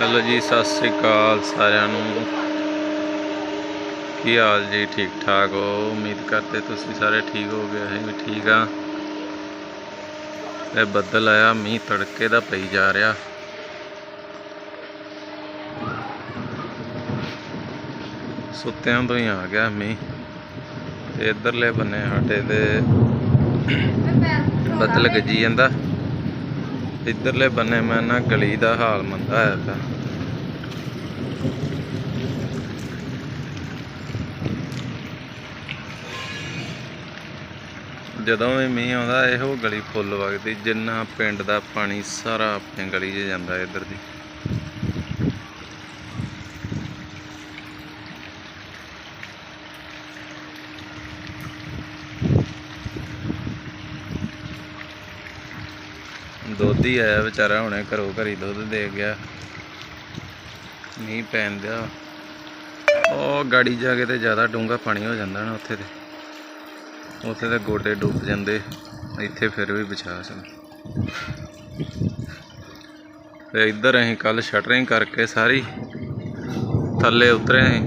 Hello ਜੀ ਸਤਿ ਸ੍ਰੀ ਅਕਾਲ ਸਾਰਿਆਂ ਨੂੰ। ਕੀ ਹਾਲ ਜੀ ਠੀਕ ਠਾਕ ਹੋ? ਉਮੀਦ ਕਰਦੇ ਤੁਸੀਂ ਸਾਰੇ ਠੀਕ ਹੋ ਗਏ ਅਸੀਂ ਵੀ ਠੀਕ ਆ। ਇਹ ਬੱਦਲ ਆਇਆ ਮੀਂਹ ਤੜਕੇ ਦਾ ਪਈ ਜਾ ਰਿਹਾ। ਸੁੱਤਿਆਂ ਤੋਂ ਹੀ ਆ ਗਿਆ ਮੀਂਹ। ਤੇ ਇਧਰਲੇ ਬੰਨੇ ਸਾਡੇ ਤੇ ਬੱਦਲ ਗੱਜੀ ਜਾਂਦਾ। ਇੱਧਰਲੇ ਬੰਨੇ ਮੈਂ ਨਾ ਗਲੀ ਦਾ ਹਾਲ ਮੰਦਾ ਹੈ ਤਾਂ। ਜਦੋਂ ਵੀ ਮੀਂਹ ਆਉਂਦਾ, ਇਹੋ ਗਲੀ ਫੁੱਲ ਵਗਦੀ, ਜਿੰਨਾ ਪਿੰਡ ਦਾ ਪਾਣੀ ਸਾਰਾ ਆਪਣੀ ਗਲੀ 'ਚ ਜਾਂਦਾ ਇੱਧਰ ਦੀ। ਦੁੱਧ ਹੀ ਆਇਆ ਵਿਚਾਰਾ, ਹੁਣੇ ਘਰੋਂ ਘਰੀ ਦੁੱਧ ਦੇ ਗਿਆ। ਮੀਂਹ ਪੈਣ ਦਿਆ। ਉਹ ਗਾੜੀ ਜਾ ਕੇ ਤੇ ਜ਼ਿਆਦਾ ਡੂੰਘਾ ਪਾਣੀ ਹੋ ਜਾਂਦਾ ਨਾ ਉੱਥੇ ਤੇ। ਉੱਥੇ ਤੇ ਗੋਡੇ ਡੁੱਬ ਜਾਂਦੇ। ਇੱਥੇ ਫਿਰ ਵੀ ਬਚਾ ਸਕ ਤੇ ਇੱਧਰ ਅਸੀਂ ਕੱਲ ਸ਼ਟਰਿੰਗ ਕਰਕੇ ਸਾਰੀ ਥੱਲੇ ਉਤਰੇ ਅਸੀਂ।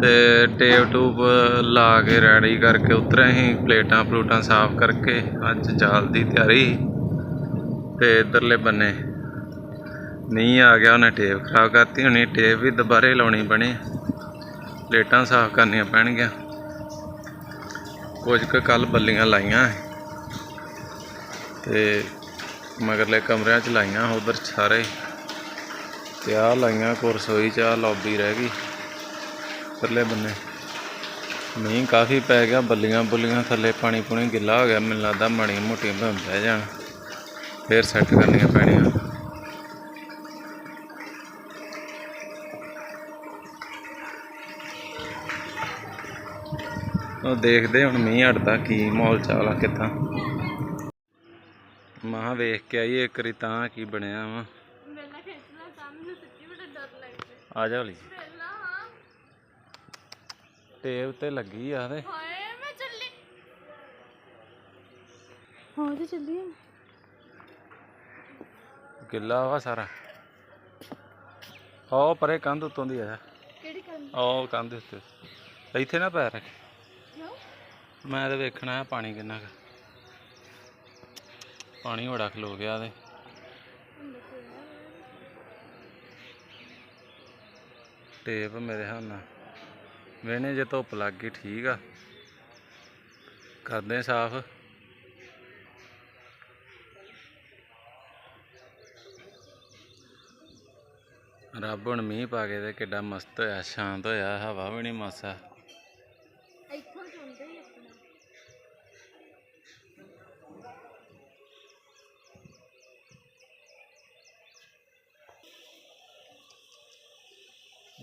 ਤੇ ਟੇਪ ਟੂਪ ਲਾ ਕੇ ਰੈਡੀ ਕਰਕੇ ਉਤਰੇ ਅਸੀਂ। ਪਲੇਟਾਂ ਪਲੂਟਾਂ ਸਾਫ਼ ਕਰਕੇ ਅੱਜ ਜਾਲ ਦੀ ਤਿਆਰੀ। ਤੇ ਇਧਰਲੇ ਬੰਨੇ ਮੀਂਹ ਆ ਗਿਆ, ਉਹਨੇ ਟੇਪ ਖਰਾਬ ਕਰਤੀ, ਹੁਣੀ ਟੇਪ ਵੀ ਦੁਬਾਰੇ ਲਾਉਣੀ ਬਣੀ ਪਲੇਟਾਂ ਸਾਫ਼ ਕਰਨੀਆਂ ਪੈਣਗੀਆਂ। ਕੁਝ ਕੁ ਕੱਲ ਬੱਲੀਆਂ ਲਾਈਆਂ ਤੇ ਮਗਰਲੇ ਕਮਰਿਆਂ 'ਚ ਲਾਈਆਂ, ਉਧਰ ਸਾਰੇ। ਤੇ ਆਹ ਲਾਈਆਂ ਕੋ ਰਸੋਈ 'ਚ, ਆਹ ਲੌਬੀ ਰਹਿ ਗਈ। ਪਰਲੇ ਬੰਨੇ ਮੀਂਹ ਕਾਫੀ ਪੈ ਗਿਆ, ਬੱਲੀਆਂ ਬੁੱਲੀਆਂ, ਥੱਲੇ ਪਾਣੀ ਪੂਣੀ ਗਿੱਲਾ ਹੋ ਗਿਆ, ਮੈਨੂੰ ਲੱਗਦਾ ਮਾੜੀਆਂ ਮੋਟੀਆਂ ਬਹਿ ਜਾਣ। ਫੇਰ ਸੈੱਟ ਕਰਨੀਆਂ ਪੈਣੀਆਂ। ਉਹ ਦੇਖਦੇ ਹੁਣ ਮੀਂਹ ਹਟਦਾ ਕੀ ਮਾਹੌਲ ਚਾਲ ਆ ਕਿੱਦਾਂ। ਮਾਂ ਵੇਖ ਕੇ ਆਈ ਇੱਕ ਰੀ ਤਾਂ ਕੀ ਬਣਿਆ ਵਾ। ਮੇਲਾ ਖੇਡਣਾ ਸਾਹਮਣੇ ਸੱਚੀ ਬੜਾ ਡਰ ਲੱਗਦਾ ਆ ਜਾ ਹੌਲੀ ਟੇਪ ਤੇ ਲੱਗੀ ਆ ਤੇ ਹਾਏ ਮੈਂ ਚੱਲੀ। ਹਾਂ ਤੇ ਚੱਲੀ ਗਿੱਲਾ ਵਾ ਸਾਰਾ। ਉਹ ਪਰੇ ਕੰਧ ਉੱਤੋਂ ਦੀ ਆ। ਕਿਹੜੀ ਕਰਨ ਉਹ ਕੰਧ ਉੱਤੇ ਇੱਥੇ ਨਾ ਪੈਰ ਰੱਖ। ਮੈਂ ਤਾਂ ਵੇਖਣਾ ਪਾਣੀ ਕਿੰਨਾ ਕੁ। ਪਾਣੀ ਬੜਾ ਖਲੋ ਗਿਆ ਤੇ। ਟੇਪ ਮੇਰੇ ਹੱਥ ਨਾਲ। ਵੇਣੇ ਜੇ ਧੁੱਪ ਲੱਗ ਗਈ ਠੀਕ ਆ। ਕਰਦੇ ਸਾਫ਼। ਰੱਬ ਹੁਣ ਮੀਂਹ ਪਾ ਕੇ ਤੇ ਕਿੱਡਾ ਮਸਤ ਹੋਇਆ ਸ਼ਾਂਤ ਹੋਇਆ ਹਵਾ ਵੀ ਨਹੀਂ ਮਾਸਾ। ਇੱਥੋਂ ਚੁੰਦੇ ਹੀ ਆਪਣਾ।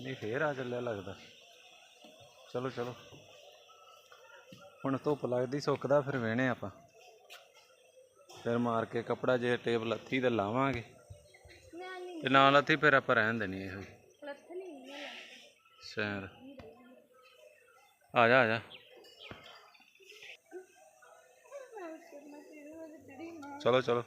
ਨਹੀਂ ਫੇਰ ਆ ਚੱਲਿਆ ਲੱਗਦਾ। ਚਲੋ ਚਲੋ। ਹੁਣ ਧੁੱਪ ਲੱਗਦੀ ਸੁੱਕਦਾ ਫਿਰ ਵੇਹਣੇ ਆਪਾਂ। ਫਿਰ ਮਾਰ ਕੇ ਕਪੜਾ ਜੇ ਟੇਪ ਲੱਥੀ ਤੇ ਲਾਵਾਂਗੇ। ਮੈਂ ਨਾਲ ਤੇ ਫਿਰ ਆਪਾਂ ਰਹਿਣ ਦੇਣੀ ਇਹੋ। ਹੀ ਆ ਜਾ ਆ ਜਾ। ਚਲੋ ਚਲੋ।